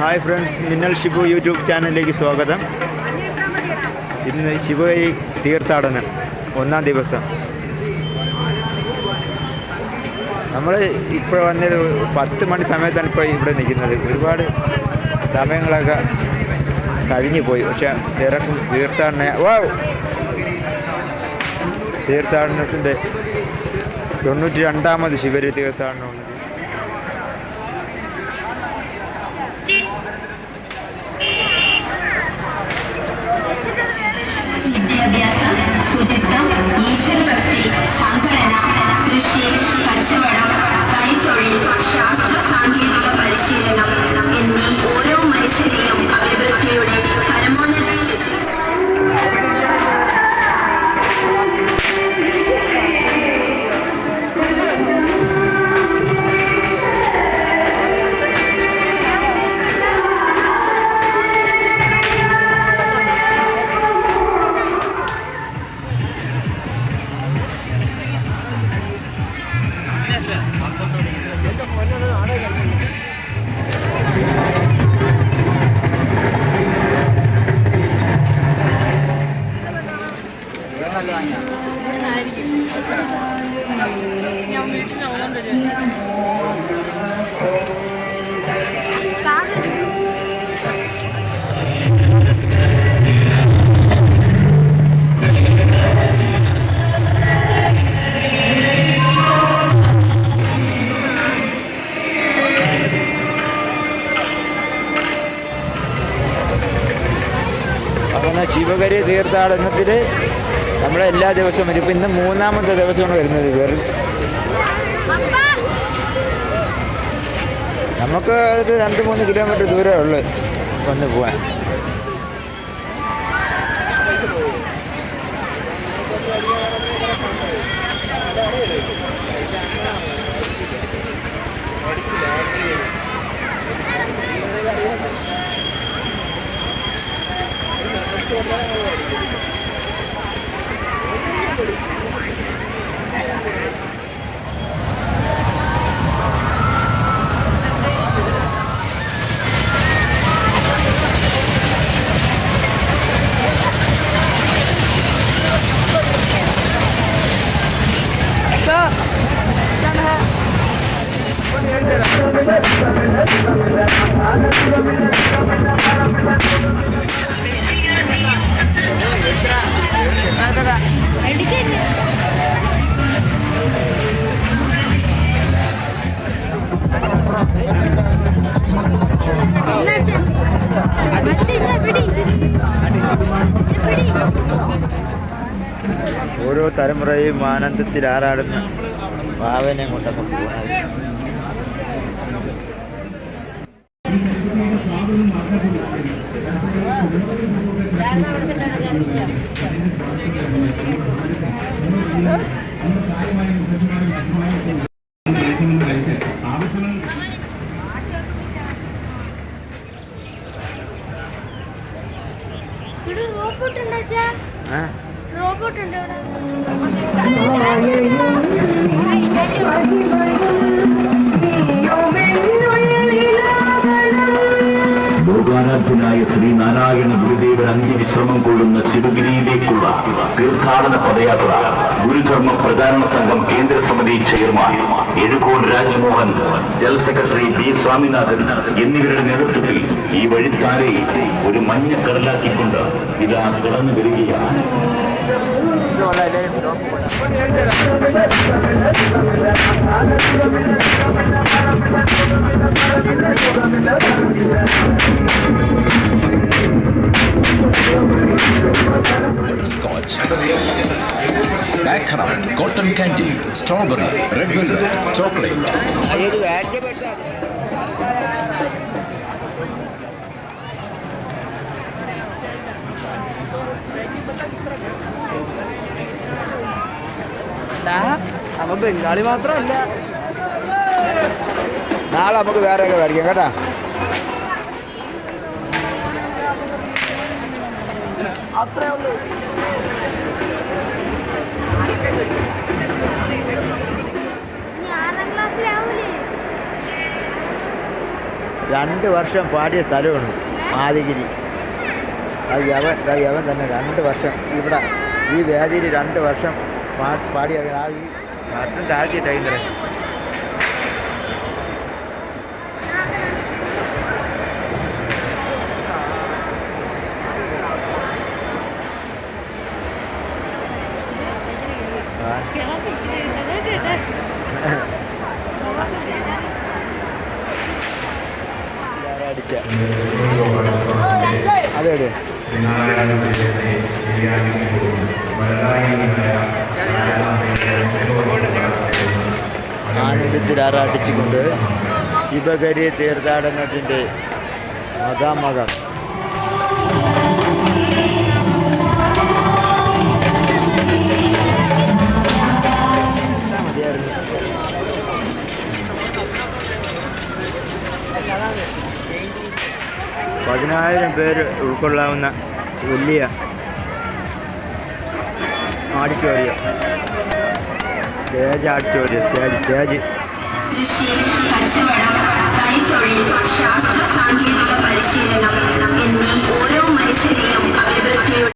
Hi friends മിന്നൽ Shibu YouTube ചാനലിലേക്ക് സ്വാഗതം. ഇന്ന് ശിവഗിരി തീർത്ഥാടനം ഒന്നാം ദിവസം. നമ്മൾ ഇപ്പോൾ വന്നത് പത്ത് മണി സമയത്താണ് ഇപ്പോൾ ഇവിടെ നിൽക്കുന്നത്. ഒരുപാട് സമയങ്ങളൊക്കെ കഴിഞ്ഞു പോയി. പക്ഷെ തിരക്കും തീർത്ഥാടന വാ! തീർത്ഥാടനത്തിന്റെ തൊണ്ണൂറ്റി രണ്ടാമത് ശിവരി തീർത്ഥാടനമുണ്ട് Yeah. അപ്പോൾ എന്നാൽ ശിവഗരി തീർത്ഥാടനത്തിൽ നമ്മൾ എല്ലാ ദിവസവും വരും. ഇന്ന് മൂന്നാമത്തെ ദിവസമാണ് വരുന്നത് വെറും നമുക്ക് ഒരു രണ്ട് മൂന്ന് കിലോമീറ്റർ ദൂരമേ ഉള്ളൂ വന്ന് പോകാൻ ഓരോ തലമുറയും ആനന്ദത്തിൽ ആറാടുന്ന ഭാവനെ കൊണ്ടൊക്കെ പോകുന്നത് ഇവിടെ ആ. റോബോട്ട് ഉണ്ട് ഇവിടെ ശ്രീ നാരായണ ഗുരുദേവൻ അന്ത്യവിശ്രമം കൊള്ളുന്ന ശിവഗിരിയിലേക്കുള്ള തീർത്ഥാടന പദയാത്ര ഗുരുധർമ്മ പ്രചാരണ സംഘം കേന്ദ്ര സമിതി chairman Ezhukode Rajmohan general secretary B Swaminathan എന്നിവരുടെ നേതൃത്വത്തിൽ ഈ വഴിത്താരെ ഒരു മഞ്ഞ കടലാക്കിക്കൊണ്ട് ഇതാ കടന്നു വരികയാണ്. Butterscotch, macaron, cotton candy, strawberry, red velvet, chocolate. ഏത് അവൻ ബംഗാളി മാത്രമല്ല. നാളെ നമുക്ക് വേറെയൊക്കെ മേടിക്കാം കേട്ടാ. അത്രേ ആറാം ക്ലാസ്സിലാവൂലേ രണ്ട് വർഷം പാടിയ സ്ഥലമാണ് മാതിഗിരി അത് യവൻ തന്നെ രണ്ട് വർഷം ഇവിടെ. ഈ വേദിയിൽ രണ്ട് വർഷം பாட்டு பாடி அவன் ஆகி மட்டும் தாக்கி டைங்கிற அடிச்ச അതെ അതെ. ആനന്ദത്തിൽ ആറാട്ടിച്ചുകൊണ്ട് ശിവഗരി തീർത്ഥാടനത്തിന്റെ മകാമകം. പതിനായിരം പേര് ഉൾക്കൊള്ളാവുന്ന വലിയ auditorium stage auditorium stage stage. ശാസ്ത്ര സാങ്കേതിക പരിശീലനം എന്നീ ഓരോ മനുഷ്യരെയും അഭിവൃദ്ധിയുടെ